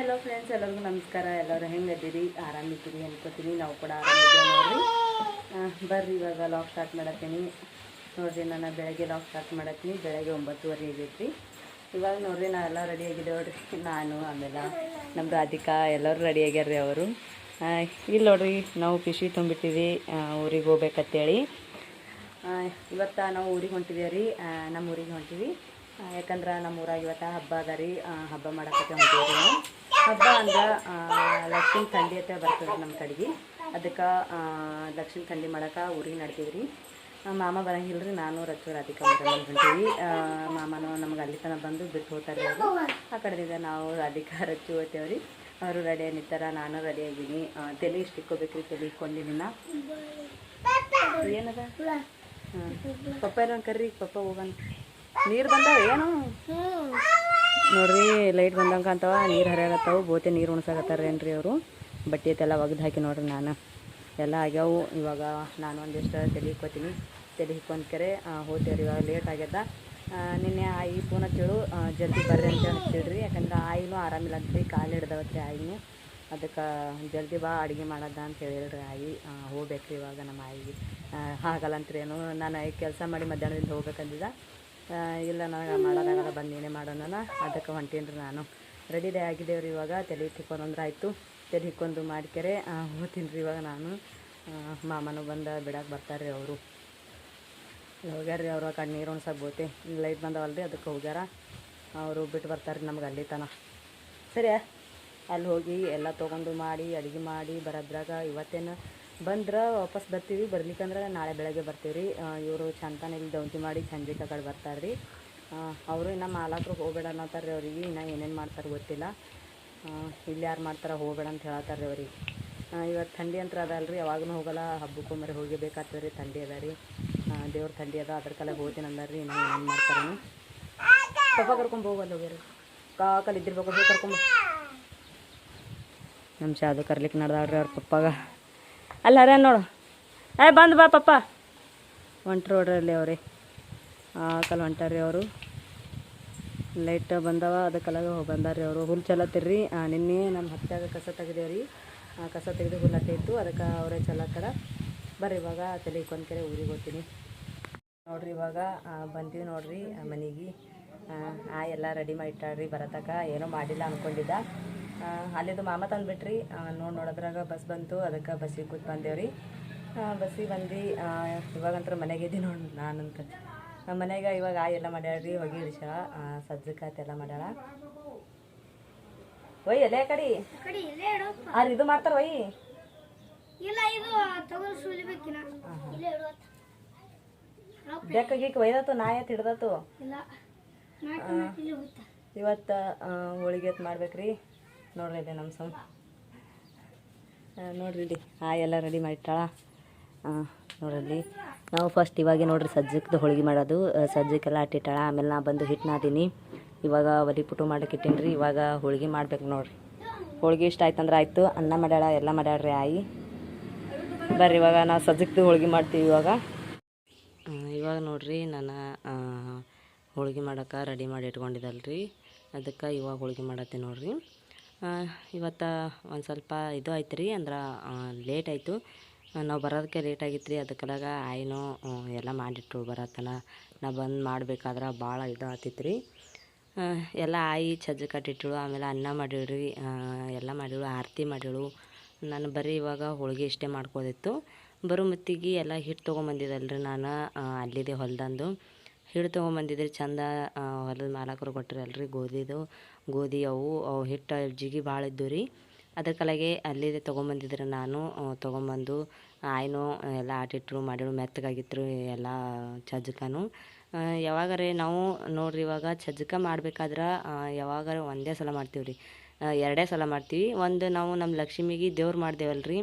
Hello friends ಎಲ್ಲರಿಗೂ ನಮಸ್ಕಾರ. ಎಲ್ಲರೂ ಹೆಂಗದಿರಿ ಆರಾಮಿದ್ದೀರಿ ಅನ್ಕೋತೀನಿ. ನಾವು ಕೂಡ ಆರಾಮಿದ್ದೀವಿ ನೋಡಿರಿ. ಬರ್ರಿ ಇವಾಗ ಲಾಕ್ ಸ್ಟಾರ್ಟ್ ಮಾಡತ್ತೀನಿ. ನೋಡಿರಿ ನಾನು ಬೆಳಗ್ಗೆ ಲಾಕ್ ಸ್ಟಾರ್ಟ್ ಮಾಡತ್ತೀನಿ. ಬೆಳಗ್ಗೆ ಒಂಬತ್ತುವರೆ ಆಗೈತಿ ಇವಾಗ ನೋಡಿರಿ ಎಲ್ಲ ರೆಡಿ ಆಗಿದೆ ನೋಡ್ರಿ. ನಾನು, ಆಮೇಲೆ ನಮ್ಮ ರಾಧಿಕಾ, ಎಲ್ಲರೂ ರೆಡಿ ಆಗ್ಯಾರ್ರಿ ಅವರು. ಇಲ್ಲಿ ನೋಡ್ರಿ, ನಾವು ಪಿಶಿ ತುಂಬಿಟ್ಟಿವಿ ಊರಿಗೆ ಹೋಗ್ಬೇಕಂತೇಳಿ. ಇವತ್ತು ನಾವು ಊರಿಗೆ ಹೊಂಟಿದ್ದೀವಿ ರೀ ನಮ್ಮ ಊರಿಗೆ ಹೊಂಟಿವಿ. ಯಾಕಂದ್ರೆ ನಮ್ಮೂರಾಗ ಇವತ್ತು ಹಬ್ಬ ಅದ ರೀ. ಹಬ್ಬ ಮಾಡಕತ್ತೆ ಹೊಂಟೀವಿ ರೀ ನಾವು. ಹಬ್ಬ ಅಂದ್ರೆ ಲಕ್ಷ್ಮೀ ಥಂಡಿ ಅಂತ ಬರ್ತದೆ ನಮ್ಮ ಕಡೆಗೆ. ಅದಕ್ಕೆ ಲಕ್ಷ್ಮೀ ಥಂಡಿ ಮಾಡಕ್ಕೆ ಊರಿಗೆ ನಡ್ತೀವಿ ರೀ ಮಾಮ ಬರಂಗಿಲ್ಲ ರೀ ನಾನು ರಾಧಿಕಾ ಅಂತ ಹೊಂಟೀವಿ. ಮಾಮನು ನಮ್ಗೆ ಅಲ್ಲಿ ತನಕ ಬಂದು ಬಿಟ್ಟು ಹೋಗ್ತಾರೆ ಅವರು. ಆ ಕಡೆದಿಂದ ನಾವು ರಾಧಿಕಾ ರಚ್ಚು ಹೋಗ್ತೇವೆ ರೀ ಅವರು ರೆಡಿ ನಿಂತಾರ ನಾನು ರೆಡಿ ಆಗಿದ್ದೀನಿ. ತಲೆ ಇಷ್ಟು ಇಕ್ಕೋಬೇಕ್ರಿ ತಲೆ ಇಕ್ಕೊಂಡಿನಿ ನಾ ಏನದ ಪಪ್ಪ ಏನೋ ಕರ್ರಿ, ಪಪ್ಪ ಹೋಗೋಣ ನೀರು ಬಂದಾವ ಏನು? ನೋಡ್ರಿ ಲೈಟ್ ಬಂದಂಗೆ ಕಾಣ್ತಾವ ನೀರು ಹರಿಯಾಗತ್ತಾವ, ಬೋತೆ ನೀರು ಉಣ್ಸಾಕತ್ತಾರ ಏನ್ರಿ ಅವರು? ಬಟ್ಟೆ ಐತೆಲ್ಲ ಒಗ್ದು ಹಾಕಿ ನೋಡ್ರಿ ನಾನು. ಎಲ್ಲ ಆಗ್ಯಾವು. ಇವಾಗ ನಾನು ಒಂದಿಷ್ಟು ತಲೆ ಇಕ್ಕೋತೀನಿ ತಲೆ ಹಿಕ್ಕೊಂದ್ಕರೆ ಹೋಗ್ತೇವ್ರಿ. ಇವಾಗ ಲೇಟ್ ಆಗ್ಯದ. ನಿನ್ನೆ ಆಯಿ ಫೋನ್ ಹಚ್ಚಿಳು ಜಲ್ದಿ ಬರ್ರಿ ಅಂತ ಹಚ್ಚಿಡ್ರಿ. ಯಾಕಂದ್ರೆ ಆಯಿನೂ ಆರಾಮಿಲ್ಲ ಅಂತ್ರಿ. ಕಾಲು ಹಿಡ್ದವತ್ರಿ ಆಯಿನೂ. ಅದಕ್ಕೆ ಜಲ್ದಿ ಬಾ, ಅಡುಗೆ ಮಾಡೋದ ಅಂತ ಹೇಳಿರಿ ಆಯಿ. ಹೋಗ್ಬೇಕ್ರಿ ಇವಾಗ ನಮ್ಮ ಆಯಿಗೆ. ಆಗಲ್ಲ ಅಂತ್ರೇನು ನಾನು ಕೆಲಸ ಮಾಡಿ ಮಧ್ಯಾಹ್ನದಿಂದ ಹೋಗ್ಬೇಕಂದಿದ್ದ. ಇಲ್ಲ, ನನಗೆ ಮಾಡೋದಾಗಲ್ಲ ಬಂದು ನೀನೇ ಮಾಡೋಣ ಅದಕ್ಕೆ ಹೊಂಟೇನ್ರಿ ನಾನು. ರೆಡಿ ಆಗಿದ್ದೇವ್ರಿ ಇವಾಗ. ತಲೆ ತಿಕ್ಕೊಂದ್ರೆ ಆಯಿತು ತಲೆ ಹಿಕ್ಕೊಂಡು ಮಾಡ್ಕೆರೆ. ಹೋಗ್ತೀನಿ ರೀ ಇವಾಗ ನಾನು. ಮಾಮನೂ ಬಂದು ಬಿಡಕ್ಕೆ ಬರ್ತಾರೆ ರೀ ಅವರು. ಹೋಗ್ಯಾರ ರೀ ಅವ್ರು, ಆ ಕಡೆ ನೀರು ಉಣ್ಸಕ್ಕೆ ಬೋತೆ ಲೈಟ್ ಬಂದವಲ್ರಿ, ಅದಕ್ಕೆ ಹೋಗ್ಯಾರ. ಅವರು ಬಿಟ್ಟು ಬರ್ತಾರೆ ನಮ್ಗೆ ಅಲ್ಲಿ ತನ. ಸರಿಯಾ? ಅಲ್ಲಿ ಹೋಗಿ ಎಲ್ಲ ತೊಗೊಂಡು ಮಾಡಿ, ಅಡುಗೆ ಮಾಡಿ, ಬರೋದ್ರಾಗ ಇವತ್ತೇನು ಬಂದ್ರೆ ವಾಪಸ್ ಬರ್ತೀವಿ. ಬರ್ಲಿಕ್ಕಂದ್ರೆ ನಾಳೆ ಬೆಳಗ್ಗೆ ಬರ್ತೀವಿ ರೀ ಇವರು ಚಂತಾನ ಇಲ್ಲಿ ದೌಂತಿ ಮಾಡಿ ಸಂಜೆಗೆ ಕಡೆ ಬರ್ತಾರೆ ರೀ ಅವರು ಇನ್ನು ಮಾಲಾಕರು ಹೋಗ್ಬೇಡ ಅನ್ನತ್ತಾರ ರೀ ಅವ್ರಿಗೆ. ಇನ್ನು ಏನೇನು ಮಾಡ್ತಾರೆ ಗೊತ್ತಿಲ್ಲ. ಇಲ್ಲಿ ಯಾರು ಮಾಡ್ತಾರೆ ಹೋಗಬೇಡ ಅಂತ ಹೇಳತ್ತಾರೆ ಅವ್ರಿಗೆ. ಇವತ್ತು ಥಂಡಿ ಅಂತ ರೀ ಯಾವಾಗೂ ಹೋಗಲ್ಲ. ಹಬ್ಬಕ್ಕೂ ಮರೆ ಹೋಗಬೇಕಾಗ್ತದೆ ರೀ. ಥಂಡಿ ಅದ ರೀ. ದೇವ್ರ ಥಂಡಿ ಅದ. ಅದ್ರ ಕಲೆ ಹೋಗ್ತೀನಿ ಅಂದ ರೀ ಇನ್ನು ಏನೇನು ಮಾಡ್ತಾರೆ ಪಪ್ಪ ಕರ್ಕೊಂಡು ಹೋಗಲ್ಲ ಹೋಗ್ಯಾರ ಕಾಕಲ್ಲಿ ಇದ್ದಿರ್ಬೇಕು ಹೋಗಿ ಕರ್ಕೊಂಡು ನಮ್ಮ ಶಾದು ಕರ್ಲಿಕ್ಕೆ ನಡೆದಾಡ್ರಿ ಅವ್ರ ಪಪ್ಪಾಗ. ಅಲ್ಲ ಹರ ನೋಡು. ಏ ಬಂದು ಬಾ ಪಪ್ಪ. ಹೊಂಟ್ರು ನೋಡ್ರಲ್ಲಿ ಅವ್ರಿ. ಕಲ್ ಹೊಂಟಾರಿ ಅವರು. ಲೈಟ್ ಬಂದವ ಅದಕ್ಕೆಲ್ಲ ಬಂದಾರ್ರಿ ಅವರು. ಹುಲ್ಲು ಚಲತ್ತಿರ್ರಿ ನಿನ್ನೆ ನಮ್ಮ ಹತ್ತಿಯಾಗ ಕಸ ತೆಗ್ದೇವ್ರಿ. ಆ ಕಸ ತೆಗೆದು ಹುಲ್ಲು ಹತ್ತಿತ್ತು ಅದಕ್ಕೆ ಅವರೇ ಚಲತ್ತಾರ ಬರ್ರಿ ಇವಾಗ ತಲೆ ಕೆರೆ ಊರಿಗೆ ಹೋಗ್ತೀನಿ. ನೋಡ್ರಿ ಇವಾಗ ಆ, ಬಂದೀವಿ ನೋಡ್ರಿ ಮನೆಗೆ. ಆ ಎಲ್ಲ ರೆಡಿ ಮಾಡಿ ಇಟ್ಟಾಳ್ರಿ ಬರತಕ ಏನೋ ಮಾಡಿಲ್ಲ ಅಂದ್ಕೊಂಡಿದ್ದ ಆ, ಅಲ್ಲಿದು ಮಾಮ ತಂದುಬಿಟ್ರಿ. ನೋಡಿ ನೋಡೋದ್ರಾಗ ಬಸ್ ಬಂತು ಅದಕ್ಕೆ ಬಸ್ಸಿಗೆ ಕೂತ್ ಬಂದೇವ್ರಿ. ಬಸ್ಸಿಗೆ ಬಂದು ಇವಾಗಂತರ ಮನೆಗೆ ಇದ್ದೀನಿ ನೋಡಿ ನಾನಂತ. ನಮ್ಮ ಮನೆಗೆ ಇವಾಗ ಆ ಎಲ್ಲ ಮಾಡ್ಯಾಳ್ರಿ ಹೊಗೆ ಇಳಿಸ್ಯಾಳ ಸಜ್ಜಕಾತ್ ಎಲ್ಲ ಮಾಡ್ಯಾಳ. ಒಯ್ ಎಲೆ ಕಡಿ? ಆರ್ ಇದು ಮಾಡ್ತಾರ ಒಯ್ ಬೇಕಾಗಿ ಒಯ್ದತ್ತು ನಾಯತ್ ಹಿಡ್ದತ್ತು ಇವತ್ತ ಹೋಳಿಗೆ ಮಾಡ್ಬೇಕ್ರಿ. ನೋಡ್ರಿ ಇಲ್ಲಿ ನಮ್ಮ ಸಮ ನೋಡ್ರಿ ಆ, ಎಲ್ಲ ರೆಡಿ ಮಾಡಿಟ್ಟಾಳ. ನೋಡ್ರಿ ನಾವು ಫಸ್ಟ್ ಇವಾಗೆ ನೋಡ್ರಿ ಸಜ್ಜಕ್ದು ಹೋಳಿಗೆ ಮಾಡೋದು. ಸಜ್ಜಕ್ಕೆಲ್ಲ ಅಟ್ಟಿಟ್ಟಾಳ. ಆಮೇಲೆ ನಾ ಬಂದು ಹಿಟ್ಟು ನಾದೀನಿ. ಇವಾಗ ಒಲಿ ಪುಟು ಮಾಡಕ್ಕೆ ಇಟ್ಟೀನಿ ರೀ ಇವಾಗ ಹೋಳಿಗೆ ಮಾಡ್ಬೇಕು ನೋಡ್ರಿ. ಹೋಳಿಗೆ ಇಷ್ಟ ಆಯ್ತಂದ್ರೆ ಆಯಿತು. ಅನ್ನ ಮಾಡ್ಯಾಳ, ಎಲ್ಲ ಮಾಡ್ಯಾಳ್ರಿ ಆಯಿ. ಬರ್ರಿ ಇವಾಗ ನಾವು ಸಜ್ಜಕ್ದು ಹೋಳಿಗೆ ಮಾಡ್ತೀವಿ ಇವಾಗ. ಇವಾಗ ನೋಡ್ರಿ ನಾನು ಹೋಳಿಗೆ ಹೋಳ್ಗೆ ಮಾಡೋಕೆ ರೆಡಿ ಮಾಡಿ ಇಟ್ಕೊಂಡಿದ್ದಲ್ರಿ. ಅದಕ್ಕೆ ಇವಾಗ ಹೋಳಿಗೆ ಮಾಡತ್ತೀನಿ ನೋಡ್ರಿ. ಇವತ್ತು ಒಂದು ಸ್ವಲ್ಪ ಇದು ಆಯ್ತು ರೀ ಅಂದ್ರೆ ಲೇಟ್ ಆಯಿತು. ನಾವು ಬರೋದಕ್ಕೆ ಲೇಟ್ ಆಗಿತ್ತು ರೀ ಅದಕ್ಕೆಲ್ಲಾಗ ಆಯಿನೂ ಎಲ್ಲ ಮಾಡಿಟ್ರು ಬರತ್ತನ. ನಾ ಬಂದು ಮಾಡಬೇಕಾದ್ರೆ ಭಾಳ ಇದು ಆತಿತ್ತು ರೀ ಎಲ್ಲ ಆಯಿ ಚಜ್ಜು ಕಟ್ಟಿಟ್ಟಳು ಆಮೇಲೆ ಅನ್ನ ಮಾಡಿಳ್ರಿ ಎಲ್ಲ ಮಾಡಿಳು ಆರತಿ ಮಾಡಿಳು ನಾನು ಬರೀ ಇವಾಗ ಹೋಳಿಗೆ ಇಷ್ಟೇ ಮಾಡ್ಕೋದಿತ್ತು ಬರೋ ಮತ್ತಿಗೆ ಎಲ್ಲ ಹಿಟ್ಟು ತೊಗೊಂಬಂದಿದ್ದಲ್ರಿ ನಾನು ಅಲ್ಲಿದೆ ಹೊಲ್ದಂದು. ಹಿಟ್ಟು ತೊಗೊಂಬಂದಿದ್ರಿ, ಚಂದ ಹೊಲದ ಮಾಲಕರು ಕೊಟ್ಟಿರಲ್ರಿ ಗೋಧಿದು. ಗೋಧಿ ಅವು ಅವು ಹಿಟ್ಟು ಜಿಗಿ ಭಾಳ ಇದ್ದು ರೀ. ಅದ್ರ ಕಲೆಗೆ ಅಲ್ಲಿದೆ ತೊಗೊಂಬಂದಿದ್ರಿ ನಾನು ತೊಗೊಂಬಂದು ಆಯ್ನು ಎಲ್ಲ ಆಟಿಟ್ರು ಮಾಡಿರು ಮೆತ್ತಗಾಗಿತ್ತು ಎಲ್ಲ ಚಜ್ಜಕನು ಯಾವಾಗಾರೆ ನಾವು ನೋಡ್ರಿ ಇವಾಗ ಚಜ್ಜಕ ಮಾಡ್ಬೇಕಾದ್ರೆ ಯಾವಾಗಾರ ಒಂದೇ ಸಲ ಮಾಡ್ತೀವಿ ರೀ. ಎರಡೇ ಸಲ ಮಾಡ್ತೀವಿ. ಒಂದು ನಾವು ನಮ್ಮ ಲಕ್ಷ್ಮಿಗೆ ದೇವ್ರು ಮಾಡ್ದೇವಲ್ರಿ.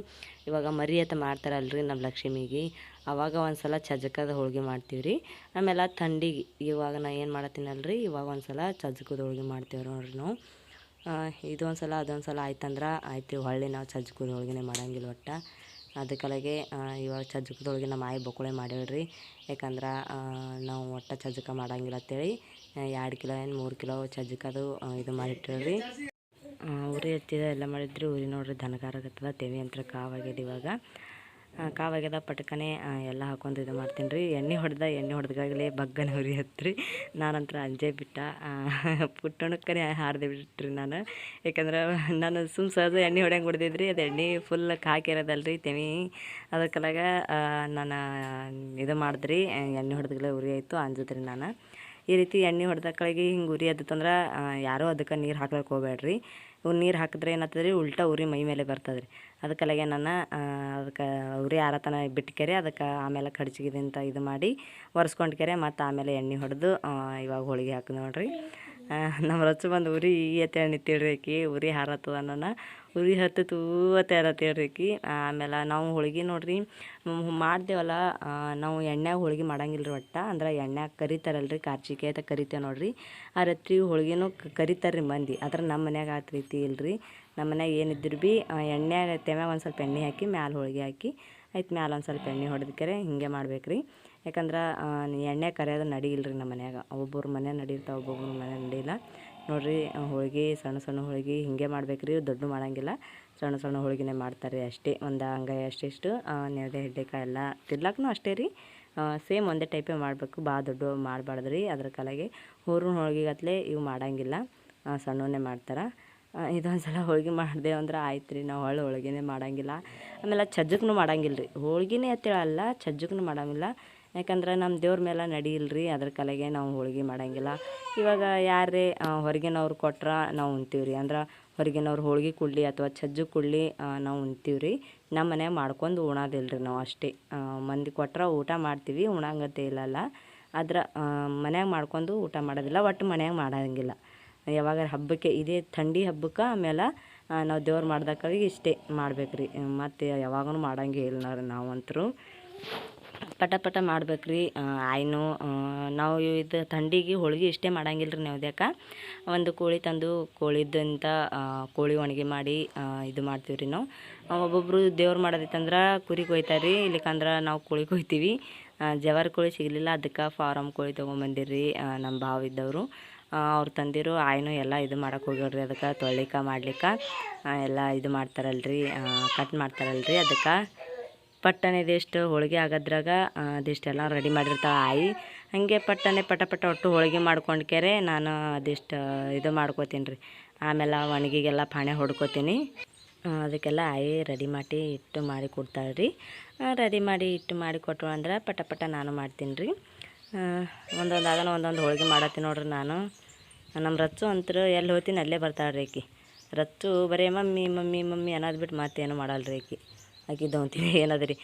ಇವಾಗ ಮರಿ ಅಂತ ಮಾಡ್ತಾರಲ್ರಿ ನಮ್ಮ ಲಕ್ಷ್ಮಿಗೆ. ಅವಾಗ ಒಂದು ಸಲ ಚಜ್ಜಕದ ಹೋಳ್ಗೆ ಮಾಡ್ತೀವಿ ರೀ ಆಮೇಲೆ ಥಂಡಿಗೆ ಇವಾಗ ನಾ ಏನು ಮಾಡತ್ತೀನಲ್ರಿ ಇವಾಗ ಒಂದು ಸಲ ಚಜ್ಜಕದ ಹೋಳ್ಗೆ ಮಾಡ್ತೀವಿ ನೋಡ್ರಿ ನಾವು. ಇದೊಂದು ಸಲ ಅದೊಂದು ಸಲ ಆಯ್ತಂದ್ರೆ ಆಯ್ತು ಹೊಳ್ಳಿ ನಾವು ಚಜ್ಜಕದ ಹೋಳಿಗೆನೇ ಮಾಡಂಗಿಲ್ಲ ಒಟ್ಟು. ಅದಕ್ಕಲಾಗೆ ಇವಾಗ ಚಜ್ಜಕದ ಹೋಳಿಗೆ ನಮ್ಮ ಆಯಿ ಬಕುಳೆ ಮಾಡೇಳ್ರಿ ಯಾಕಂದ್ರೆ ನಾವು ಒಟ್ಟು ಚಜ್ಜಕ ಮಾಡಂಗಿಲ್ಲ ಅಂತೇಳಿ ಎರಡು ಕಿಲೋ ಏನು ಮೂರು ಕಿಲೋ ಚಜ್ಜಕದು ಆ, ಇದು ರೀ ಉರಿ ಹಚ್ಚಿದ ಎಲ್ಲ ಮಾಡಿದ್ರಿ ಉರಿ ನೋಡ್ರಿ ದನಗಾರಾಗತ್ತದ ತೆವಿ ಯಂತ್ರ ಕಾವಾಗ್ಯದ ಇವಾಗ. ಕಾವಾಗ್ಯದ ಪಟ್ಕನೆ ಎಲ್ಲ ಹಾಕೊಂಡು ಇದು ಮಾಡ್ತೀನಿ ರೀ. ಎಣ್ಣೆ ಹೊಡೆದ, ಎಣ್ಣೆ ಹೊಡೆದಾಗಲೇ ಬಗ್ಗನ ಉರಿ ಹತ್ರಿ. ನಾನಂತರ ಅಂಜೆ ಬಿಟ್ಟ ಪುಟ್ಟಣಕ್ಕನೆ ಹಾರ್ದೆ ಬಿಟ್ರಿ ನಾನು. ಯಾಕಂದ್ರೆ ನಾನು ಸುಮ್ ಸಹಜ ಎಣ್ಣೆ ಹೊಡೆಯಂಗೆ ಹೊಡೆದಿದ್ರಿ, ಅದು ಎಣ್ಣೆ ಫುಲ್ ಕಾಕಿರೋದಲ್ರಿ ತೆಮಿ. ಅದಕ್ಕಲಾಗ ನಾನು ಇದು ಮಾಡಿದ್ರಿ ಎಣ್ಣೆ ಹೊಡೆದಾಗಲೇ ಉರಿ ಆಯಿತು, ಅಂಜದ್ರಿ ನಾನು. ಈ ರೀತಿ ಎಣ್ಣೆ ಹೊಡೆದಕ್ಕಳಿಗೆ ಹಿಂಗೆ ಉರಿ ಆದತ್ತಂದ್ರೆ ಯಾರೂ ಅದಕ್ಕೆ ನೀರು ಹಾಕ್ಲಿಕ್ಕೆ ಹೋಗ್ಬೇಡ್ರಿ ನೀರು ಹಾಕಿದ್ರೆ ಏನಾಗ್ತದೆ ರೀ? ಉಲ್ಟಾ ಉರಿ ಮೈ ಮೇಲೆ ಬರ್ತದೆ ರೀ. ಅದಕ್ಕಲಾಗೆ ನಾನು ಅದಕ್ಕೆ ಉರಿ ಆರತನ ಬಿಟ್ಕೆರೆ ಅದಕ್ಕೆ ಆಮೇಲೆ ಕಡ್ಚಿಗಿದಂತ ಇದು ಮಾಡಿ ಒರೆಸ್ಕೊಂಡ್ಕೆರೆ ಮತ್ತು ಆಮೇಲೆ ಎಣ್ಣೆ ಹೊಡೆದು ಇವಾಗ ಹೋಳಿಗೆ ಹಾಕಿ ನೋಡ್ರಿ. ನಮ್ಮ ರಚ್ಚು ಬಂದು ಉರಿ ಎತ್ತೇಳಿ ನಿಂತಿಳ್ರಿ ಉರಿ ಹಾರತ್ತದ ನನ್ನ ಉರಿ ಹತ್ತಿತು ತೇರತ್ತೇಳ್ರಿ ಆಮೇಲೆ ನಾವು ಹೋಳಿಗೆ ನೋಡ್ರಿ ಮಾಡ್ತೇವಲ್ಲ. ನಾವು ಎಣ್ಣೆಗೆ ಹೋಳಿಗೆ ಮಾಡಂಗಿಲ್ಲ ರೀ ಒಟ್ಟು. ಅಂದ್ರೆ ಎಣ್ಣೆಗೆ ಕರಿತಾರಲ್ರಿ, ಕಾರ್ಚಿಕೆ ಅಂತ ಕರಿತೇವೆ ನೋಡ್ರಿ. ಆ, ರಾತ್ರಿ ಹೋಳಿಗೆನೂ ಕರಿತಾರೆ ರೀ ಮಂದಿ. ಆದ್ರೆ ನಮ್ಮ ಮನ್ಯಾಗ ಆ ರೀತಿ ಇಲ್ರಿ. ನಮ್ಮ ಮನ್ಯಾಗ ಏನಿದ್ರು ಭೀ ಎಣ್ಣೆಗೆ ತೆಮ್ಯಾಗ ಒಂದು ಸ್ವಲ್ಪ ಎಣ್ಣೆ ಹಾಕಿ, ಮ್ಯಾಲೆ ಹೋಳಿಗೆ ಹಾಕಿ, ಆಯ್ತು ಮ್ಯಾಲೆ ಒಂದು ಸ್ವಲ್ಪ ಎಣ್ಣೆ ಹೊಡೆದ್ಕರೆ ಹಿಂಗೆ ಮಾಡ್ಬೇಕು ರೀ ಯಾಕಂದ್ರೆ ಎಣ್ಣೆ ಕರೆಯೋದು ನಡಿಯಿಲ್ಲ ರೀ ನಮ್ಮ ಮನ್ಯಾಗ. ಒಬ್ಬೊಬ್ರ ಮನೆ ನಡೀರ್ತಾವೆ ಒಬ್ಬೊಬ್ರ ಮನೆ ನಡೀಲ್ಲ. ನೋಡಿರಿ ಹೋಳಿಗೆ, ಸಣ್ಣ ಸಣ್ಣ ಹೋಳ್ಗೆ ಹಿಂಗೆ ಮಾಡ್ಬೇಕು ರೀ ದೊಡ್ಡ ಮಾಡಂಗಿಲ್ಲ. ಸಣ್ಣ ಸಣ್ಣ ಹೋಳಿಗೆನೇ ಮಾಡ್ತಾರೆ ಅಷ್ಟೇ. ಒಂದು ಅಂಗೈ ಅಷ್ಟಿಷ್ಟು ನೆರಡೆ ಹಿಡ್ಡೆಕಾಯಿ ಎಲ್ಲ ತಿರ್ಲಕ್ಕೂ ಅಷ್ಟೇ ರೀ. ಸೇಮ್ ಒಂದೇ ಟೈಪೇ ಮಾಡಬೇಕು. ಭಾಳ ದೊಡ್ಡ ಮಾಡಬಾರ್ದು ರೀ ಅದ್ರ ಕಲೆಗೆ. ಊರಿನ ಹೋಳ್ಗೆಗತ್ಲೆ ಇವು ಮಾಡಂಗಿಲ್ಲ. ಸಣ್ಣನೇ ಮಾಡ್ತಾರೆ. ಇದೊಂದು ಸಲ ಹೋಳ್ಗೆ ಮಾಡಿದೆ ಅಂದ್ರೆ ಆಯ್ತು ರೀ. ನಾವು ಹೊಳ್ಳಿ ಹೋಳ್ಗೆನೇ ಮಾಡಂಗಿಲ್ಲ. ಆಮೇಲೆ ಚಜ್ಜಕ್ಕೂ ಮಾಡಂಗಿಲ್ಲ ರೀ ಹೋಳ್ಗೆನೇ ಅಂತೇಳಲ್ಲ ಚಜ್ಜಕ್ಕೂ ಮಾಡಂಗಿಲ್ಲ. ಯಾಕಂದ್ರೆ ನಮ್ಮ ದೇವ್ರ ಮೇಲೆ ನಡೀಲ್ರಿ, ಅದ್ರ ಕಲೆಗೆ ನಾವು ಹೋಳಿಗೆ ಮಾಡೋಂಗಿಲ್ಲ. ಇವಾಗ ಯಾರೇ ಹೊರಗಿನವ್ರು ಕೊಟ್ರೆ ನಾವು ಉಣ್ತೀವಿ ರೀ ಅಂದ್ರೆ ಹೊರಗಿನವ್ರು ಹೋಳಿಗೆ ಕೊಡಲಿ ಅಥವಾ ಚಜ್ಜು ಕೊಡಲಿ ನಾವು ಉಣ್ತೀವಿ ರೀ ನಮ್ಮ ಮನ್ಯಾಗ ಮಾಡ್ಕೊಂಡು ಉಣೋದಿಲ್ಲ ರೀ ನಾವು ಅಷ್ಟೇ. ಮಂದಿ ಕೊಟ್ರೆ ಊಟ ಮಾಡ್ತೀವಿ, ಉಣಂಗತೆ ಇಲ್ಲಲ್ಲ. ಆದ್ರೆ ಮನ್ಯಾಗ ಮಾಡ್ಕೊಂಡು ಊಟ ಮಾಡೋದಿಲ್ಲ ಒಟ್ಟು ಮನ್ಯಾಗ ಮಾಡಂಗಿಲ್ಲ. ಯಾವಾಗ ಹಬ್ಬಕ್ಕೆ, ಇದೇ ಥಂಡಿ ಹಬ್ಬಕ್ಕೆ ಆಮೇಲೆ ನಾವು ದೇವ್ರು ಮಾಡ್ದಕ್ಕಾಗಿ ಇಷ್ಟೇ ಮಾಡ್ಬೇಕು ರೀ ಮತ್ತು ಯಾವಾಗೂ ಮಾಡೋಂಗೆ ಇಲ್ಲ ನಾವು ನಾವಂತರೂ. ಪಟ ಪಟ ಮಾಡ್ಬೇಕು ರೀ ಆಯ್ನು ನಾವು ಇದು ಥಂಡಿಗೆ ಹೋಳಿಗೆ ಇಷ್ಟೇ ಮಾಡಂಗಿಲ್ಲ ರೀ ನಾವು ಇದಕ್ಕೆ ಒಂದು ಕೋಳಿ ತಂದು ಕೋಳಿದಂತ ಕೋಳಿ ಒಣಗಿ ಮಾಡಿ ಇದು ಮಾಡ್ತೀವಿ ರೀ ನಾವು ಒಬ್ಬೊಬ್ಬರು ದೇವ್ರು ಮಾಡೋದಿತ್ತಂದ್ರೆ ಕುರಿ ಕೊಯ್ತಾರೆ ರೀ ಇಲ್ಲಿಕಂದ್ರೆ ನಾವು ಕೋಳಿ ಕೊಯ್ತೀವಿ. ಜವಾರಿ ಕೋಳಿ ಸಿಗಲಿಲ್ಲ ಅದಕ್ಕೆ ಫಾರಮ್ ಕೋಳಿ ತೊಗೊಂಬಂದಿರಿ ನಮ್ಮ ಭಾವ ಇದ್ದವರು. ಅವ್ರು ತಂದಿರು ಆಯ್ನು ಎಲ್ಲ ಇದು ಮಾಡಕ್ಕೆ ಹೋಗ್ಯಾಳ್ರಿ ಅದಕ್ಕೆ ತೊಳಿಕ ಮಾಡ್ಲಿಕ್ಕೆ ಎಲ್ಲ ಇದು ಮಾಡ್ತಾರಲ್ರಿ ಕಟ್ ಮಾಡ್ತಾರಲ್ರಿ, ಅದಕ್ಕೆ ಪಟ್ಟನೆ ಇದಿಷ್ಟು ಹೋಳಿಗೆ ಆಗೋದ್ರಾಗ ಅದಿಷ್ಟೆಲ್ಲ ರೆಡಿ ಮಾಡಿರ್ತಾಳೆ ಆಯಿ. ಹಾಗೆ ಪಟ್ಟನೆ ಪಟ ಪಟ ಒಟ್ಟು ಹೋಳಿಗೆ ಮಾಡ್ಕೊಂಡ್ಕೆರೆ ನಾನು ಅದಿಷ್ಟು, ಇದು ಮಾಡ್ಕೋತೀನಿ ರೀ. ಆಮೇಲೆ ಒಣಗಿಗೆಲ್ಲ ಪಾಣೆ ಹೊಡ್ಕೋತೀನಿ. ಅದಕ್ಕೆಲ್ಲ ಆಯಿ ರೆಡಿ ಮಾಡಿ ಇಟ್ಟು ಮಾಡಿ ಕೊಡ್ತಾಳೆ ರೀ. ರೆಡಿ ಮಾಡಿ ಇಟ್ಟು ಮಾಡಿ ಕೊಟ್ಟರು ಅಂದ್ರೆ ಪಟ ಪಟ ನಾನು ಮಾಡ್ತೀನಿ ರೀ. ಒಂದೊಂದು ಆಗನ ಒಂದೊಂದು ಹೋಳಿಗೆ ಮಾಡತ್ತೀನಿ ನೋಡ್ರಿ ನಾನು. ನಮ್ಮ ರಚ್ಚು ಅಂತರು ಎಲ್ಲಿ ಹೋಗ್ತೀನಿ ಅಲ್ಲೇ ಬರ್ತಾಳೆ ರೀ ಆಕಿ. ರಚ್ಚು ಬರೀ, ಮಮ್ಮಿ ಮಮ್ಮಿ ಮಮ್ಮಿ ಅನ್ನೋದು ಬಿಟ್ಟು ಮತ್ತೇನು ಮಾಡಲ್ಲ ರೀ ಆಕಿ. ಆಕಿ ಅಂತೀವಿ ಏನದ ರೀ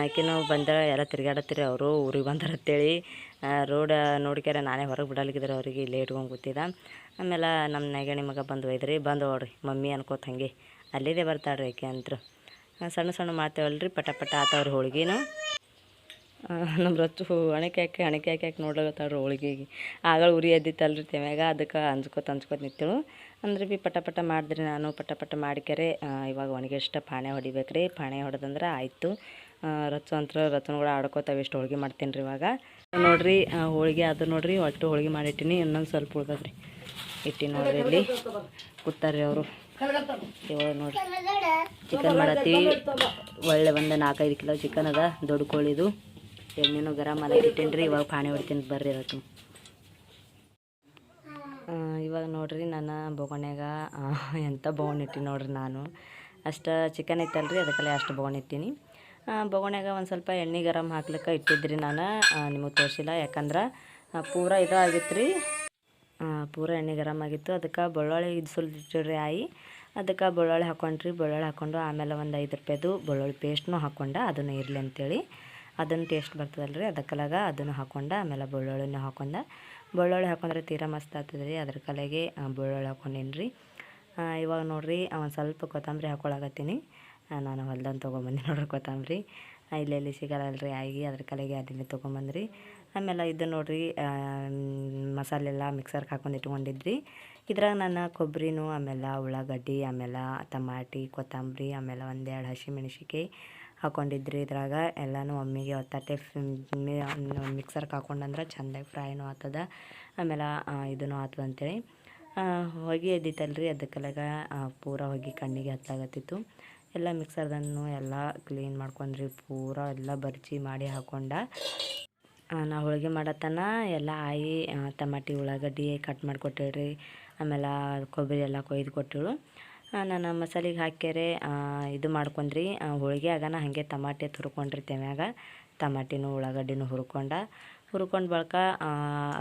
ಆಕಿನೂ ಬಂದ ಎಲ್ಲ ತಿರ್ಗಾಡತ್ತೀರಿ, ಅವರು ಊರಿಗೆ ಬಂದರು ಅಂತೇಳಿ. ರೋಡ್ ನೋಡ್ಕ್ಯಾರ, ನಾನೇ ಹೊರಗೆ ಬಿಡಲಿಕ್ಕಿದ್ರೆ ಅವರಿಗೆ ಲೇಟ್ ಹೋಗಿ ಕೂತಿದ್ದ. ಆಮೇಲೆ ನಮ್ಮ ನೆಗಣಿ ಮಗ ಬಂದು ಒಯ್ದ್ರಿ, ಬಂದು ನೋಡ್ರಿ, ಮಮ್ಮಿ ಅನ್ಕೋತ ಹಂಗೆ. ಅಲ್ಲಿದೆ ಬರ್ತಾಳ್ರಿ ಆಕೆ ಅಂತರು ಸಣ್ಣ ಸಣ್ಣ ಮಾತೇವಲ್ರಿ ಪಟ ಪಟ ಆತವ್ರಿ ಹೋಳ್ಗಿನೂ. ನಮ್ಮ ರಚ್ಚು ಅಣಕೆ ಹಾಕಿ ಅಣಕೆ ಹಾಕಿ ಹಾಕಿ ನೋಡ್ಲಾಗತ್ತಾಳ್ರಿ ಹೋಳಿಗೆಗೆ ಆಗಳ ಉರಿ ಎದ್ದಿತ್ತಲ್ರಿ ತೆಮ್ಯಾಗ ಅದಕ್ಕೆ ಅಂಜ್ಕೊತ ಅಂಜ್ಕೊತ ನಿಂತಳು. ಅಂದ್ರೆ ಭೀ ಪಟ ಪಟ ಮಾಡಿದ್ರಿ ನಾನು ಪಟ ಪಟ ಮಾಡಿಕೆರೆ ಆ, ಇವಾಗ ಒಣಗಿಷ್ಟ ಪಾಣೆ ಹೊಡಿಬೇಕು ರೀ ಪಾಣೆ ಹೊಡೆದಂದ್ರೆ ಆಯಿತು. ರಚ್ಚು ಅಂತ ರಚನಗಳು ಆಡ್ಕೋತಾವೆ ಎಷ್ಟು ಹೋಳಿಗೆ ಮಾಡ್ತೀನಿ ರೀ ಇವಾಗ. ನೋಡ್ರಿ ಹೋಳಿಗೆ ಅದು ನೋಡ್ರಿ ಒಟ್ಟು ಹೋಳಿಗೆ ಮಾಡಿಟ್ಟಿನಿ. ಇನ್ನೊಂದು ಸ್ವಲ್ಪ ಉಳ್ದದ್ರಿ. ಇಟ್ಟಿನಿ ನೋಡ್ರಿ ಇಲ್ಲಿ. ಕೂತಾರ್ರಿ ಅವರು. ಇವಾಗ ನೋಡ್ರಿ. ಚಿಕನ್ ಮಾಡತ್ತೀವಿ. ಒಳ್ಳೆ ಒಂದು ನಾಲ್ಕೈದು ಕಿಲೋ ಚಿಕನ್ ಅದ ದೊಡ್ಡ ಕೋಳಿದು. ಎಣ್ಣೆನೂ ಗರಂ ರೀ. ಇವಾಗ ಪಾಣಿ ಹೊಡಿತೀನಿ ಬರ್ರಿ ಅದಕ್ಕೆ. ಇವಾಗ ನೋಡ್ರಿ ನಾನು ಬೊಗಣ್ಯಾಗ ಎಂಥ ಬೊಗಣೆ ಇಟ್ಟಿನಿ ನೋಡ್ರಿ ನಾನು. ಅಷ್ಟು ಚಿಕನ್ ಇತ್ತಲ್ರಿ ಅದಕ್ಕೆಲ್ಲ ಅಷ್ಟು ಬೊಗಣ್ ಇಟ್ಟೀನಿ. ಬೊಗಣ್ಯಾಗ ಒಂದು ಸ್ವಲ್ಪ ಎಣ್ಣೆ ಗರಂ ಹಾಕ್ಲಿಕ್ಕೆ ಇಟ್ಟಿದ್ರಿ ನಾನು. ನಿಮಗೆ ತೋರಿಸಿಲ್ಲ, ಯಾಕಂದ್ರೆ ಪೂರ ಇದು ಆಗಿತ್ತು ರೀ. ಪೂರ ಎಣ್ಣೆ ಗರಮ್ ಆಗಿತ್ತು. ಅದಕ್ಕೆ ಬೆಳ್ಳುಳ್ಳಿ ಇದು ಸುಲ್ದಿಟ್ಟಿರಿ ಆಯಿ. ಅದಕ್ಕೆ ಬೆಳ್ಳುಳ್ಳಿ ಹಾಕೊಂಡ್ರಿ. ಬೆಳ್ಳುಳ್ಳಿ ಹಾಕ್ಕೊಂಡು ಆಮೇಲೆ ಒಂದು ಐದು ರೂಪಾಯಿದು ಬೆಳ್ಳುಳ್ಳಿ ಪೇಸ್ಟ್ನೂ ಹಾಕ್ಕೊಂಡೆ ಅದನ್ನು ಇರಲಿ ಅಂತೇಳಿ. ಅದನ್ನು ಟೇಸ್ಟ್ ಬರ್ತದಲ್ಲ ರೀ ಅದಕ್ಕಲಾಗ ಅದನ್ನು ಹಾಕೊಂಡು ಆಮೇಲೆ ಬೆಳ್ಳುಳ್ಳಿನೂ ಹಾಕೊಂಡೆ. ಬೆಳ್ಳುಳ್ಳಿ ಹಾಕೊಂಡ್ರೆ ತೀರಾ ಮಸ್ತ್ ಆಗ್ತದೆ ರೀ ಅದ್ರ ಕಲೆಗೆ ಬೆಳ್ಳುಳ್ಳಿ ಹಾಕೊಂಡೇನಿ ರೀ ಇವಾಗ ನೋಡಿರಿ ಒಂದು ಸ್ವಲ್ಪ ಕೊತ್ತಂಬರಿ ಹಾಕೊಳಕತ್ತೀನಿ. ಆ, ನಾನು ಹೊಲ್ದನ್ನು ತೊಗೊಂಬಂದು ನೋಡ್ರಿ ಕೊತ್ತಂಬರಿ. ಇಲ್ಲೆಲ್ಲಿ ಸಿಗಲ್ಲರಿ ಆಗಿ ಅದ್ರ ಕಲೆಗೆ ಅದನ್ನೇ ತೊಗೊಂಬಂದ್ರಿ. ಆಮೇಲೆ ಇದು ನೋಡಿರಿ ಆ, ಮಸಾಲೆ ಎಲ್ಲ ಮಿಕ್ಸರ್ಗೆ ಹಾಕೊಂಡು ಇಟ್ಕೊಂಡಿದ್ರಿ. ಇದ್ರಾಗ ನಾನು ಕೊಬ್ಬರಿನೂ ಆಮೇಲೆ ಉಳ್ಳಾಗಡ್ಡಿ ಆಮೇಲೆ ಟಮಾಟಿ ಕೊತ್ತಂಬರಿ ಆಮೇಲೆ ಒಂದೆರಡು ಹಸಿಮೆಣ್ಸಿಕಾಯಿ ಹಾಕೊಂಡಿದ್ರಿ ಇದ್ರಾಗ. ಎಲ್ಲನೂ ಒಮ್ಮಿಗೆ ಒತ್ತಟ್ಟೆ ಮಿಕ್ಸರ್ಗೆ ಹಾಕೊಂಡಂದ್ರೆ ಚಂದಾಗಿ ಫ್ರೈನೂ ಆತದ. ಆಮೇಲೆ ಇದೂ ಆತದ ಅಂತೇಳಿ. ಹೊಗೆ ಎದ್ದಿತ್ತಲ್ರಿ ಅದಕ್ಕೆಲ್ಲಾಗ ಪೂರ ಹೊಗೆ ಕಣ್ಣಿಗೆ ಹತ್ತಾಗತ್ತಿತ್ತು ಎಲ್ಲ ಮಿಕ್ಸರ್ದನ್ನು ಎಲ್ಲ ಕ್ಲೀನ್ ಮಾಡ್ಕೊಂಡ್ರಿ, ಪೂರ ಎಲ್ಲ ಬರ್ಜಿ ಮಾಡಿ ಹಾಕೊಂಡ. ನಾ ಹೋಳಿಗೆ ಮಾಡತ್ತನ ಎಲ್ಲ ಆಯಿ ಟಮಾಟಿ ಉಳ್ಳಾಗಡ್ಡಿ ಕಟ್ ಮಾಡಿಕೊಟ್ಟಿಳ್ರಿ ಆಮೇಲೆ ಕೊಬ್ಬರಿ ಎಲ್ಲ ಕೊಯ್ದು ಕೊಟ್ಟಿಳು ನಾನು ಮಸಾಲೆಗೆ ಹಾಕ್ಯಾರೆ. ಇದು ಮಾಡ್ಕೊಂಡ್ರಿ. ಹೋಳಿಗೆ ಆಗನ ಹಾಗೆ ತಮಾಟೆ ತುರ್ಕೊಂಡ್ರಿ ತೆಮ್ಯಾಗ. ತಮಾಟಿನೂ ಉಳ್ಳಾಗಡ್ಡಿನೂ ಹುರ್ಕೊಂಡ. ಹುರ್ಕೊಂಡು ಬಳಿಕ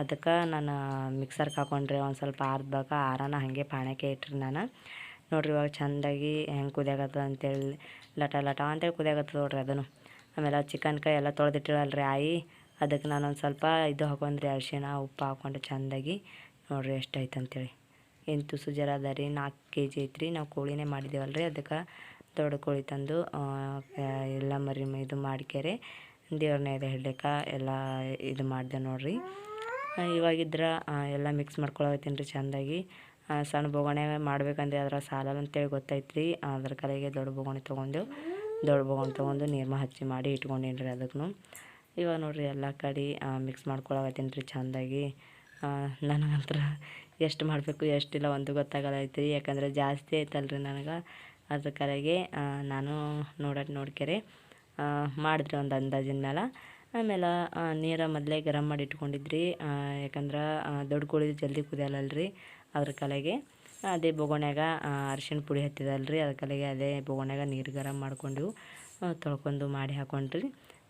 ಅದಕ್ಕೆ ನಾನು ಮಿಕ್ಸರ್ಗೆ ಹಾಕೊಂಡ್ರಿ ಒಂದು ಸ್ವಲ್ಪ ಆರ್ದ ಬಳಿಕ ಆರನ ಹಾಗೆ ಪಾಣಕ್ಕೆ ಇಟ್ರಿ ನಾನು. ನೋಡ್ರಿ ಇವಾಗ ಚೆಂದಾಗಿ ಹೆಂಗೆ ಕುದಿಯಾಗತ್ತದ ಅಂತೇಳಿ. ಲಟ ಲಟ ಅಂತೇಳಿ ಕುದಿಯಾಗತ್ತದ ನೋಡ್ರಿ ಅದನ್ನು. ಆಮೇಲೆ ಚಿಕನ್ ಕೈ ಎಲ್ಲ ತೊಳೆದಿಟ್ಟಿರಲ್ರಿ ಆಯಿ. ಅದಕ್ಕೆ ನಾನೊಂದು ಸ್ವಲ್ಪ ಇದು ಹಾಕೊಂಡ್ರಿ ಅರಿಶಿಣ ಉಪ್ಪು ಹಾಕೊಂಡು ಚೆಂದಾಗಿ. ನೋಡ್ರಿ ಎಷ್ಟು ಐತೆ ಅಂತೇಳಿ ಎಂಟು ಸುಜರ ಅದ ರೀ, ನಾಲ್ಕು ಕೆ ಜಿ ಐತ್ರಿ. ನಾವು ಕೋಳಿನೇ ಮಾಡಿದ್ದೇವಲ್ಲ ರೀ ಅದಕ್ಕೆ ದೊಡ್ಡ ಕೋಳಿ ತಂದು ಎಲ್ಲ ಮರಿ ಇದು ಮಾಡ್ಕ್ಯಾರೆ. ದೇವ್ರನ್ನ ಇದು ಹಿಡ್ಲಿಕ್ಕೆ ಎಲ್ಲ ಇದು ಮಾಡಿದೆ ನೋಡ್ರಿ. ಇವಾಗಿದ್ರೆ ಎಲ್ಲ ಮಿಕ್ಸ್ ಮಾಡ್ಕೊಳತ್ತೀನಿ ರೀ ಚೆಂದಾಗಿ ಸಣ್ಣ ಬೊಗಣೆ ಮಾಡ್ಬೇಕಂದ್ರೆ ಅದರ ಸಾಲಲ್ಲ ಅಂತೇಳಿ ಗೊತ್ತೈತ್ರಿ. ಅದ್ರ ಕಲೆಗೆ ದೊಡ್ಡ ಬೊಗಣೆ ತೊಗೊಂಡು, ದೊಡ್ಡ ಬೊಗಣೆ ತೊಗೊಂಡು ನೀರ್ಮ ಹಚ್ಚಿ ಮಾಡಿ ಇಟ್ಕೊಂಡೀನಿ ರೀ ಅದಕ್ಕೂ ಇವಾಗ ನೋಡ್ರಿ ಎಲ್ಲ ಕಡೆ ಮಿಕ್ಸ್ ಮಾಡ್ಕೊಳಕತ್ತೀನಿ ರೀ ಚೆಂದಾಗಿ. ನನಗಂತ್ರ ಎಷ್ಟು ಮಾಡಬೇಕು, ಎಷ್ಟಿಲ್ಲ ಒಂದು ಗೊತ್ತಾಗಲ್ಲ ರೀ. ಯಾಕಂದ್ರೆ ಜಾಸ್ತಿ ಐತಲ್ರಿ ನನಗೆ. ಅದ್ರ ಕರೆಗೆ ನಾನು ನೋಡೋದು ನೋಡ್ಕೆರೆ. ಮಾಡಿದ್ರಿ ಒಂದು ಅಂದಾಜಿನ ಮೇಲೆ ಆಮೇಲೆ ನೀರು ಮೊದಲೇ ಗರಂ ಮಾಡಿ ಇಟ್ಕೊಂಡಿದ್ರಿ. ಯಾಕಂದ್ರೆ ದೊಡ್ಡ ಕೋಳಿ ಜಲ್ದಿ ಕುದಿಯಲ್ಲಲ್ರಿ ಅದ್ರ ಕಲೆಗೆ. ಅದೇ ಬೊಗೋಣ್ಯಾಗ ಅರಿಶಿಣ ಪುಡಿ ಹತ್ತಿದಲ್ರಿ. ಅದ್ರ ಕಲೆಗೆ ಅದೇ ಬೊಗೋಣ್ಯಾಗ ನೀರು ಗರಂ ಮಾಡ್ಕೊಂಡು ತೊಳ್ಕೊಂಡು ಮಾಡಿ ಹಾಕೊಂಡ್ರಿ.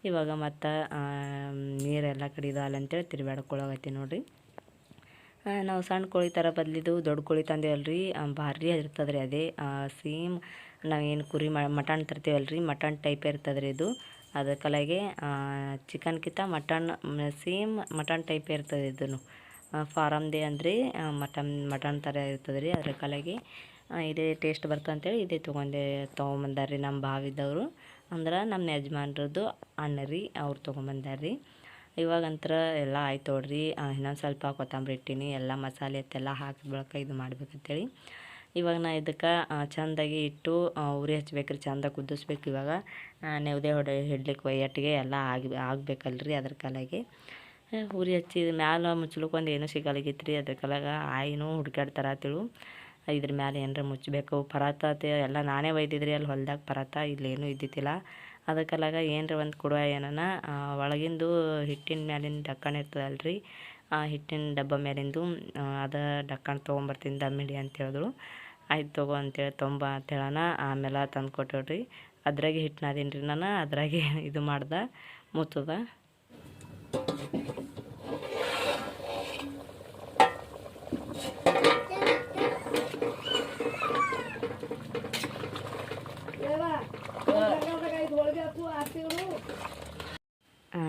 ಇವಾಗ ಮತ್ತು ನೀರೆಲ್ಲ ಕಡೆ ಅಂತೇಳಿ ನೋಡ್ರಿ. ನಾವು ಸಣ್ಣ ಕೋಳಿ ಥರ ಬದಲಿದು ದೊಡ್ಡ ಕೋಳಿ ತಂದೇವಲ್ರಿ. ಭಾರಿ ಇರ್ತದೆ ರೀ ಅದೇ ಸೇಮ್ ನಾವೇನು ಕುರಿ ಮಟನ್ ತರ್ತೀವಲ್ರಿ. ಮಟನ್ ಟೈಪ್ ಇರ್ತದೆ ರೀ ಇದು ಅದಕ್ಕಲಾಗೆ ಚಿಕನ್ ಚಿಕನ್ಕಿಂತ ಮಟನ್ ಸೇಮ್ ಮಟನ್ ಟೈಪ್ ಇರ್ತದೆ ಇದನ್ನು ಫಾರಮ್ದೇ ಅಂದರೆ ಮಟನ್ ಮಟನ್ ಥರ ಇರ್ತದೆ ರೀ ಅದ್ರ ಕಲೆಗೆ. ಇದೇ ಟೇಸ್ಟ್ ಬರ್ತದೆ ಅಂತೇಳಿ ಇದೇ ತೊಗೊಂಡೆ, ತೊಗೊಂಬಂದಾರ್ರಿ ನಮ್ಮ ಭಾವಿದವರು. ಅಂದ್ರೆ ನಮ್ಮ ಯಜಮಾನ್ರದ್ದು ಅಣ್ಣ ರೀ, ಅವ್ರು ತೊಗೊಂಬಂದಾರ್ರಿ. ಇವಾಗಂತ್ರ ಎಲ್ಲ ಆಯ್ತು ನೋಡ್ರಿ ಇನ್ನೊಂದು ಸ್ವಲ್ಪ ಕೊತ್ತಂಬರಿ ಇಟ್ಟೀನಿ, ಎಲ್ಲ ಮಸಾಲೆ ಅತ್ತೆಲ್ಲ ಹಾಕಿ ಬಳಕ ಇದು ಮಾಡ್ಬೇಕಂತೇಳಿ. ಇವಾಗ ನಾ ಇದಕ್ಕೆ ಚೆಂದಾಗಿ ಇಟ್ಟು ಉರಿ ಹಚ್ಬೇಕ್ರಿ, ಚೆಂದ ಕುದಿಸ್ಬೇಕು ಇವಾಗ. ನೆವದೆ ಹೊಡೆ ಹಿಡ್ಲಿಕ್ಕೆ ಒಯ್ಯಟ್ಟಿಗೆ ಎಲ್ಲ ಆಗಿ, ಆಗಬೇಕಲ್ರಿ ಅದ್ರ ಕಲಾಗಿ. ಉರಿ ಹಚ್ಚಿದ ಮ್ಯಾಲ ಮುಚ್ಚಲಕ್ಕೊಂದು ಏನೂ ಸಿಗಲಾಗಿತ್ತು ರೀ ಅದ್ರ ಕಲಾಗ. ಆಯಿನೂ ಹುಡ್ಕಾಡ್ತಾರ ತಿಳು. ಇದ್ರ ಮ್ಯಾಲೆ ಏನರ ಮುಚ್ಚಬೇಕು. ಪರಾತ ಎಲ್ಲ ನಾನೇ ಒಯ್ದಿದ್ರಿ ಅಲ್ಲಿ ಹೊಲ್ದಾಗ. ಪರಾತ ಇಲ್ಲೇನೂ ಇದ್ದಿದ್ದಿಲ್ಲ. ಅದಕ್ಕೆಲ್ಲಾಗ ಏನರ ಒಂದು ಕೊಡುವ ಏನನ ಒಳಗಿಂದು ಹಿಟ್ಟಿನ ಮ್ಯಾಲಿನ ಡಕ್ಕಣ ಇರ್ತದಲ್ರಿ. ಆ ಹಿಟ್ಟಿನ ಡಬ್ಬ ಮೇಲಿಂದು ಅದು ಡಕ್ಕಣ ತೊಗೊಂಬರ್ತೀನಿ ದಮ್ ಹಿಡಿ ಅಂತ ಹೇಳಿದ್ರು ಆಯ್ತು ತಗೋ ಅಂತೇಳಿ ತೊಂಬ ಅಂತ ಹೇಳೋಣ ಆಮೇಲೆ ತಂದು ಕೊಟ್ಟವ್ರಿ ಅದ್ರಾಗೆ ಹಿಟ್ಟು ನಾದೀನಿ ರೀ ನಾನು, ಅದ್ರಾಗೆ ಇದು ಮಾಡ್ದೆ, ಮುತ್ತದ.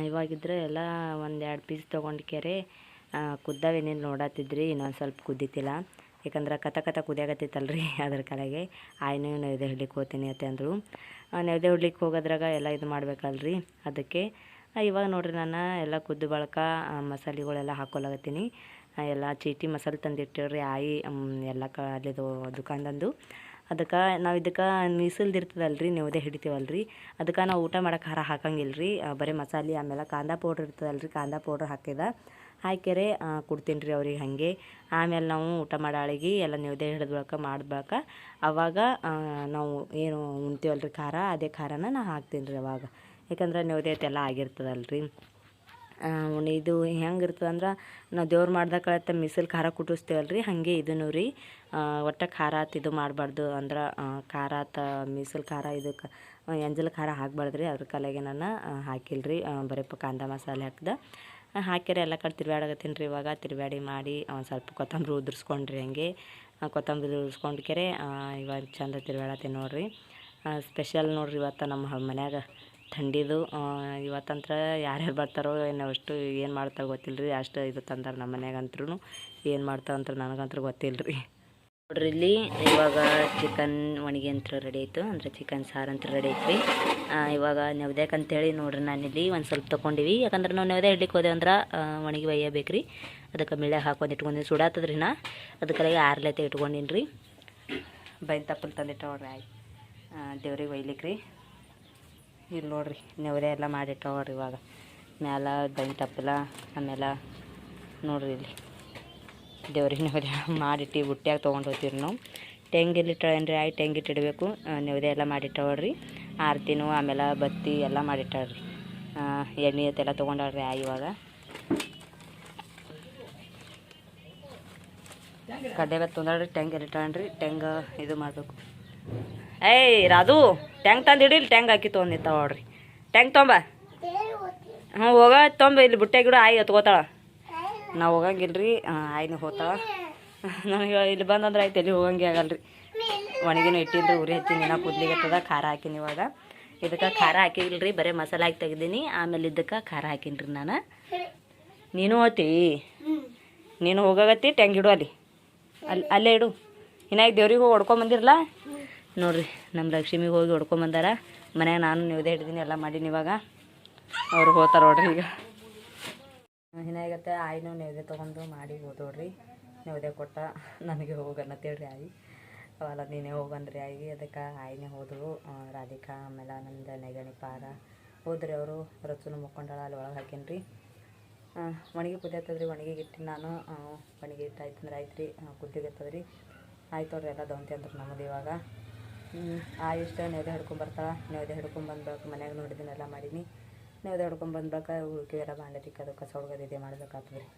ಇವಾಗಿದ್ರೆ ಎಲ್ಲ ಒಂದು ಎರಡು ಪೀಸ್ ತೊಗೊಂಡ್ಕೆರೆ ಕುದ್ದಾವೇನೇನು ನೋಡತ್ತಿದ್ರಿ ಇನ್ನೊಂದು ಸ್ವಲ್ಪ ಕುದ್ದಿತ್ತಿಲ್ಲ ಯಾಕಂದ್ರೆ ಕತ ಕಥ ಕುದಿಯಾಗತ್ತಿತ್ತಲ್ರಿ ಅದ್ರ ಕಲೆಗೆ ಆಯ್ನು ನೈದೆ ಹಿಡ್ಲಿಕ್ಕೆ ಹೋಗ್ತೀನಿ ಅತ್ತೆ ಅಂದರು. ನೈದೆ ಹಿಡ್ಲಿಕ್ಕೆ ಹೋಗೋದ್ರಾಗ ಎಲ್ಲ ಇದು ಮಾಡ್ಬೇಕಲ್ರಿ ಅದಕ್ಕೆ. ಇವಾಗ ನೋಡ್ರಿ ನಾನು ಎಲ್ಲ ಕುದ್ದು ಬಳಕ ಮಸಾಲೆಗಳೆಲ್ಲ ಹಾಕೊಲಾಗತ್ತೀನಿ ಎಲ್ಲ ಚೀಟಿ ಮಸಾಲೆ ತಂದಿಟ್ಟಿವ್ರಿ ಆಯಿ ಎಲ್ಲ ಕ, ಅಲ್ಲಿದು ಅದಕ್ಕೆ ನಾವು ಇದಕ್ಕೆ ಮೀಸಲ್ದಿರ್ತದಲ್ರಿ, ನೆವದೆ ರೀ ಅದಕ್ಕೆ ನಾವು ಊಟ ಮಾಡಕ್ಕೆ ಖಾರ ಹಾಕಂಗಿಲ್ಲ ರೀ ಬರೀ ಮಸಾಲೆ, ಆಮೇಲೆ ಕಾಂದ ಪೌಡ್ರ್ ಇರ್ತದಲ್ರಿ, ಕಾಂದ ಪೌಡ್ರ್ ಹಾಕಿದ ಹಾಕ್ಯಾರೆ ಕೊಡ್ತೀನಿ ರೀ ಅವ್ರಿಗೆ ಹಾಗೆ. ಆಮೇಲೆ ನಾವು ಊಟ ಮಾಡೋ ಆಳಿಗೆ ಎಲ್ಲ ನೆವದೆ ಹಿಡಿದ ಬಳಕ ಮಾಡ್ಬೇಕ. ಅವಾಗ ನಾವು ಏನು ಉಣ್ತೀವಲ್ರಿ ಖಾರ, ಅದೇ ಖಾರನ ನಾ ಹಾಕ್ತೀನಿ ರೀ ಅವಾಗ. ಯಾಕಂದ್ರೆ ನೆವದೆ ಎಲ್ಲ ಆಗಿರ್ತದಲ್ರಿ. ಇದು ಹೆಂಗೆ ಇರ್ತದೆ ಅಂದ್ರೆ ನಾವು ದೇವ್ರು ಮಾಡ್ದಾಗ ಕಳತ್ತ ಮಿಸಲ್ ಖಾರ ರೀ ಹಾಗೆ ಇದನ್ನು ರೀ ಒಟ್ಟು ಖಾರ ಆತ ಇದು ಮಾಡಬಾರ್ದು ಅಂದ್ರೆ ಖಾರ ಆತ ಮೀಸಲು ಖಾರ ಇದಕ್ಕೆ ಎಂಜಲ್ ಖಾರ ಹಾಕ್ಬಾರ್ದು ರೀ ಅದ್ರ ಕಲೆಗೆ ನಾನು ಹಾಕಿಲ್ರಿ ರೀ ಬರೀ ಕಾಂದ ಮಸಾಲೆ ಹಾಕ್ದೆ. ಹಾಕ್ಯಾರ ಎಲ್ಲ ಕಡೆ ತಿರ್ಗಾಡಕತ್ತೀನಿ ರೀ ಇವಾಗ ತಿರ್ಗಾಡಿ ಮಾಡಿ ಸ್ವಲ್ಪ ಕೊತ್ತಂಬರಿ ಉದುರಿಸ್ಕೊಂಡ್ರಿ ಹಂಗೆ ಕೊತ್ತಂಬರಿ ಉದುರಿಸ್ಕೊಂಡ್ಕೆರೆ ಇವಾಗ ಚಂದ ತಿರ್ಗಾಡತ್ತೀನಿ ನೋಡಿರಿ. ಸ್ಪೆಷಲ್ ನೋಡ್ರಿ ಇವತ್ತು ನಮ್ಮ ಮನ್ಯಾಗ. ಥಂಡಿದು ಇವತ್ತಂತ್ರ ಯಾರ್ಯಾರು ಬರ್ತಾರೋ ಏನು ಅಷ್ಟು ಏನು ಮಾಡ್ತಾರೋ ಗೊತ್ತಿಲ್ಲ ರೀ ಅಷ್ಟು ಇದು ತಂದಾರ ನಮ್ಮ ಮನೆಯಾಗಂತ್ರೂ ಏನು ಮಾಡ್ತಾರಂತ ನನಗಂತೂ ಗೊತ್ತಿಲ್ಲ ರೀ ನೋಡ್ರಿ ಇಲ್ಲಿ, ಇವಾಗ ಚಿಕನ್ ಒಣಗಿ ಅಂತ ರೆಡಿ ಆಯಿತು, ಅಂದರೆ ಚಿಕನ್ ಸಾರು ಅಂತ ರೆಡಿ ಐತ್ರಿ ಇವಾಗ ನೆವ್ದ್ಯಾಕ ಅಂತೇಳಿ ನೋಡ್ರಿ ನಾನಿಲ್ಲಿ ಒಂದು ಸ್ವಲ್ಪ ತೊಗೊಂಡಿವಿ ಯಾಕಂದ್ರೆ ನಾವು ನೆವ್ದೆ ಇಡ್ಲಿಕ್ಕೆ ಹೋದೆ ಅಂದ್ರೆ ಒಣಗಿ ಒಯ್ಯಬೇಕು ರೀ ಅದಕ್ಕೆ ಮಿಳೆ ಹಾಕೊಂಡು ಇಟ್ಕೊಂಡಿನಿ ಸುಡಾತದ್ರಿ ನಾ ಅದಕ್ಕೆ ಆರ್ಲೈತೆ ಇಟ್ಕೊಂಡಿನಿ ರೀ ಬೈನ್ ತಂದಿಟ್ಟ ನೋಡ್ರಿ, ಆಯ್ತು. ದೇವ್ರಿಗೆ ಒಯ್ಲಿಕ್ಕೆ ರೀ ಇಲ್ಲಿ ನೋಡ್ರಿ ನೆವದೆ ಎಲ್ಲ ಮಾಡಿಟ್ಟವ್ರಿ ಇವಾಗ. ಮ್ಯಾಲ ಬೈನ್ ತಪ್ಪಲ ಆಮೇಲೆ ನೋಡ್ರಿ ಇಲ್ಲಿ. ದೇವ್ರಿಗೆ ನೆವರೇ ಮಾಡಿಟ್ಟು ಬುಟ್ಟಿಯಾಗಿ ತೊಗೊಂಡು ಹೋಗ್ತೀವಿ ನಾವು. ತೆಂಗಿಲ್ಲಿ ಇಟ್ಟಳೇನ್ರಿ ಆಯ್ ತೆಂಗಿಟ್ಟು ಇಡಬೇಕು. ನೈವೇದ್ಯ ಎಲ್ಲ ಮಾಡಿಟ್ಟವ್ರಿ. ಆರತಿನೂ, ಆಮೇಲೆ ಬತ್ತಿ ಎಲ್ಲ ಮಾಡಿಟ್ಟಾಳ್ರಿ ಎಣ್ಣೆ ಅದೆಲ್ಲ ತೊಗೊಂಡವ್ರಿ ಆಯ್ ಇವಾಗ. ಕಡ್ಡೆ ಬೆತ್ತ ತೊಂದಾಳ್ರಿ ಟ್ಯಾಂಕ್ ತೆಂಗ ಇದು ಮಾಡಬೇಕು. ಏಯ್, ರಾಧು, ಟ್ಯಾಂಕ್ ತಂದು ಇಡಿಲ್ ಟ್ಯಾಂಕ್ ಹಾಕಿ ತೊಗೊಂಡಿತ್ತ ನೋಡ್ರಿ. ಟ್ಯಾಂಕ್ ತೊಂಬ ಹ್ಞೂ, ಹೋಗ ತೊಂಬ ಇಲ್ಲಿ ಬುಟ್ಟೆ ಗಿಡ ಆಯಿ ಎತ್ಕೋತಾಳ ನಾವು ಹೋಗಂಗಿಲ್ರಿ. ಆಯ್ನ ಹೋತಾಳ. ನನಗೆ ಇಲ್ಲಿ ಬಂದಂದ್ರೆ ಆಯ್ತು, ಎಲ್ಲಿ ಹೋಗಂಗೆ ಆಗಲ್ರಿ. ಒಣಗಿನೂ ಇಟ್ಟಿಲ್ರಿ, ಉರಿ ಹಚ್ಚಿನಿ ನಾ ಕುದ್ಲಿಗತ್ತದ ಖಾರ ಹಾಕಿನಿ ಇವಾಗ. ಇದಕ್ಕೆ ಖಾರ ಹಾಕಿಲ್ರಿ, ಬರೀ ಮಸಾಲೆ ಹಾಕಿ ತೆಗ್ದೀನಿ, ಆಮೇಲೆ ಇದಕ್ಕೆ ಖಾರ ಹಾಕಿನ್ರಿ ನಾನು. ನೀನು ಹೋತಿ? ನೀನು ಹೋಗತ್ತಿ ಟ್ಯಾಂಗ್ ಇಡು ಅಲ್ಲಿ ಅಲ್ಲಿ ಅಲ್ಲೇ ಇಡು ಇನ್ನಾಗ ದೇವ್ರಿಗೆ ಹೋಗಿ ಹೊಡ್ಕೊಂಬಂದಿರಲ್ಲ ನೋಡ್ರಿ ನಮ್ಮ ಲಕ್ಷ್ಮಿಗೆ ಹೋಗಿ ಹೊಡ್ಕೊಂಬಂದಾರ ಮನ್ಯಾಗ ನಾನು ನೀವದೇ ಹಿಡ್ದೀನಿ ಎಲ್ಲ ಮಾಡೀನಿ ಇವಾಗ. ಅವ್ರು ಹೋಗ್ತಾರೆ ನೋಡ್ರಿ ಈಗ. ಏನಾಗತ್ತೆ ಆಯಿನೂ ನೆವದೆ ತೊಗೊಂಡು ಮಾಡಿ ಹೋದೋಡ್ರಿ. ನೆವದೆ ಕೊಟ್ಟ ನನಗೆ ಹೋಗನ್ನತ್ತೇಳ್ರಿ ಆಯಿ. ಅವೆಲ್ಲ ನೀನೇ ಹೋಗಂದ್ರಿ ಆಯಿ. ಅದಕ್ಕೆ ಆಯಿನೇ ಹೋದರು. ರಾಧಿಕಾ, ಆಮೇಲೆ ನಂದು ನೆಗಣಿ, ಪಾರ. ಹೋದ್ರಿ ಅವರು, ರಚುನು ಮುಕ್ಕೊಂಡಾಳ, ಅಲ್ಲಿ ಒಳಗೆ ಹಾಕೀನಿ ಒಣಗಿ ಕುದಿಯತ್ತದ್ರಿ ಒಣಗಿಗೆ ಇಟ್ಟು ನಾನು. ಒಣಗಿ ಇಟ್ಟು ಆಯ್ತಂದ್ರೆ ಆಯ್ತು ರೀ ಕುದ್ದಿಗೆ ಆಯ್ತದ್ರಿ ಆಯ್ತು ಅವ್ರಿ ಎಲ್ಲ ದೊಂತಿ ಅಂದ್ರೆ ನಮ್ಮದು ಇವಾಗ. ಆ ಇಷ್ಟ ನೈವೇದ್ಯ ಹಿಡ್ಕೊಂಬರ್ತಾಳೆ ನೈವೇದ್ಯ ಹಿಡ್ಕೊಂಬಂದ್ಬೇಕು ಮನ್ಯಾಗ ನೋಡಿದ್ದೀನಿ ಎಲ್ಲ ಮಾಡೀನಿ ನೈವೇದ್ಯ ಹಿಡ್ಕೊಂಬಂದ್ಬೇಕು ಉಳ್ಕಿವೆಲ್ಲ ಬಾಂಡೆ ತಿಕ್ಕೋದು ಕಸ ಹುಡ್ಗೋದು ಇದೇ ರೀ